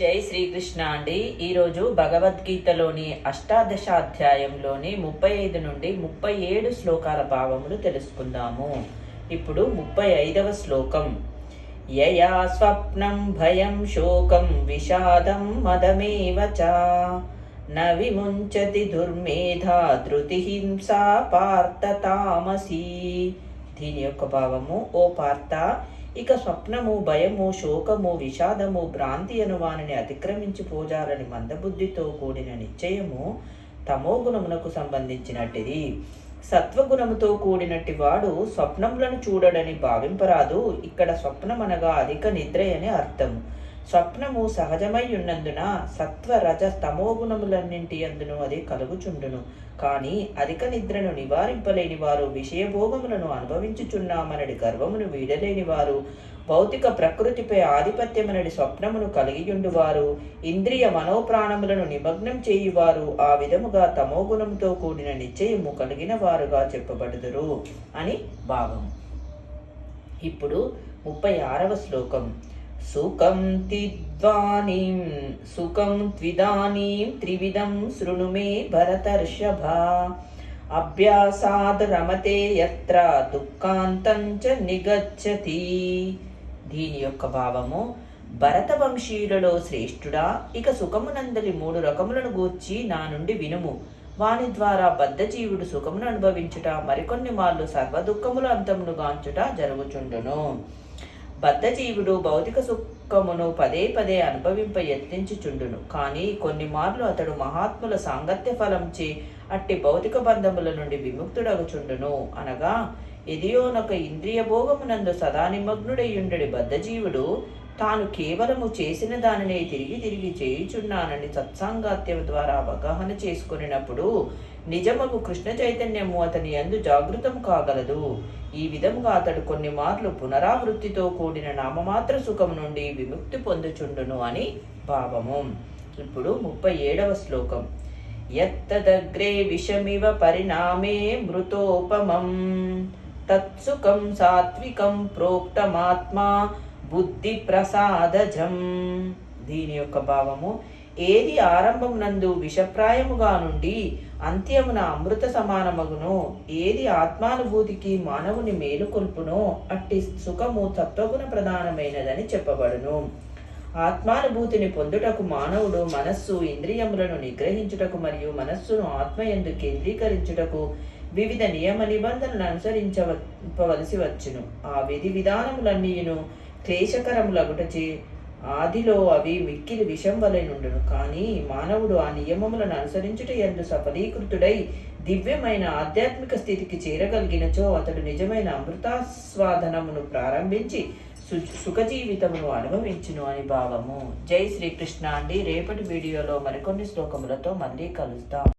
జై శ్రీకృష్ణ అండి. ఈరోజు భగవద్గీతలోని అష్టాదశాధ్యాయంలోని ముప్పై ఐదు నుండి ముప్పై ఏడు శ్లోకాల భావములు తెలుసుకుందాము. ఇప్పుడు ముప్పై ఐదవ శ్లోకం. యయా స్వప్నం భయం శోకం విషాదం మదమేవ చ. న విముంచతి దుర్మేధా ధృతి హింసా పార్థ తామసి. దీని యొక్క భావము ఓ పార్త ఇక స్వప్నము భయము శోకము విషాదము భ్రాంతి అను వానిని అతిక్రమించి పోజాలని మందబుద్ధితో కూడిన నిశ్చయము తమో గుణమునకు సంబంధించినట్టిది సత్వగుణముతో కూడినట్టి వాడు స్వప్నములను చూడడని భావింపరాదు. ఇక్కడ స్వప్నమనగా అధిక నిద్ర అని అర్థము. స్వప్నము సహజమై ఉన్నందున సత్వ రజ తమోగుణములన్నింటి అందును అది కలుగుచుండును. కానీ అధిక నిద్రను నివారింపలేని వారు విషయభోగములను అనుభవించుచున్నామనడి గర్వమును వీడలేని వారు భౌతిక ప్రకృతిపై ఆధిపత్యమనడి స్వప్నమును కలిగియుండువారు. ఇంద్రియ మనోప్రాణములను నిమగ్నం చేయువారు. ఆ విధముగా తమోగుణంతో కూడిన నిశ్చయము కలిగిన వారుగా చెప్పబడుదురు అని భావం ఇప్పుడు ముప్పై ఆరవ శ్లోకం. సుఖం తిద్వానీం సుఖం త్విదానీం త్రివిధం శృణు మే భరతర్షభ. అభ్యాసాద్ రమతే యత్ర దుఃఖాంతం చ నిగచ్చతి. దీని యొక్క భావము భరత వంశీయులలో శ్రేష్ఠుడా ఇక సుఖమునందలి మూడు రకములను గూర్చి నా నుండి వినుము. వాని ద్వారా బద్ధజీవుడు సుఖమును అనుభవించుట మరికొన్ని మార్లు సర్వదుఖముల అంతమును గాంచుట జరుగుచుండును. బద్ధజీవుడు భౌతిక సుఖమును పదే పదే అనుభవింప యత్నించుచుండును. కానీ కొన్ని మార్లు అతడు మహాత్ముల సాంగత్య ఫలంచి అట్టి భౌతిక బంధముల నుండి విముక్తుడగుచుండును. అనగా ఎదియోనొక ఇంద్రియ భోగమునందు సదా నిమగ్నుడయ్యుండడి బద్ధజీవుడు తాను కేవలము చేసిన దానినే తిరిగి తిరిగి చేయుచున్నానని సత్సాంగాత్యం ద్వారా అవగాహన చేసుకునినప్పుడు నిజమగు కృష్ణ చైతన్యము అతని యందు జాగృతం కాగలదు. ఈ విధముగా అతడు కొన్ని మార్లు పునరావృత్తితో కూడిన నామమాత్ర సుఖం నుండి విముక్తి పొందుచుండును అని భావము. ఇప్పుడు ముప్పై ఏడవ శ్లోకం. ఎత్తదగ్రే విషమివ పరిణామే మృతోపమం. తత్సుఖం సాత్వికం ప్రోక్తమాత్మా బుద్ధి ప్రసాదజం. దీని యొక్క భావము ఏది ఆరంభం నందు విషప్రాయముగా నుండి అంత్యమున అమృత సమానమగునో ఏది ఆత్మానుభూతికి మానవుని మేలుకొల్పునో అట్టి సుఖము తత్వగుణ ప్రధానమైనదని చెప్పబడును. ఆత్మానుభూతిని పొందుటకు మానవుడు మనస్సు ఇంద్రియములను నిగ్రహించుటకు మరియు మనస్సును ఆత్మయందు కేంద్రీకరించుటకు వివిధ నియమ నిబంధనలు అనుసరించవలసి వచ్చును. ఆ విధి విధానములన్నీయును క్లేశకరములగుటచే ఆదిలో అవి మిక్కిలి విషం వలె నుండును. కానీ మానవుడు ఆ నియమములను అనుసరించుట ఎందు సఫలీకృతుడై దివ్యమైన ఆధ్యాత్మిక స్థితికి చేరగలిగినచో అతడు నిజమైన అమృతాస్వాదనమును ప్రారంభించి సు సుఖజీవితమును అనుభవించును అని భావము. జై శ్రీకృష్ణ అండి. రేపటి వీడియోలో మరికొన్ని శ్లోకములతో మళ్ళీ కలుస్తాం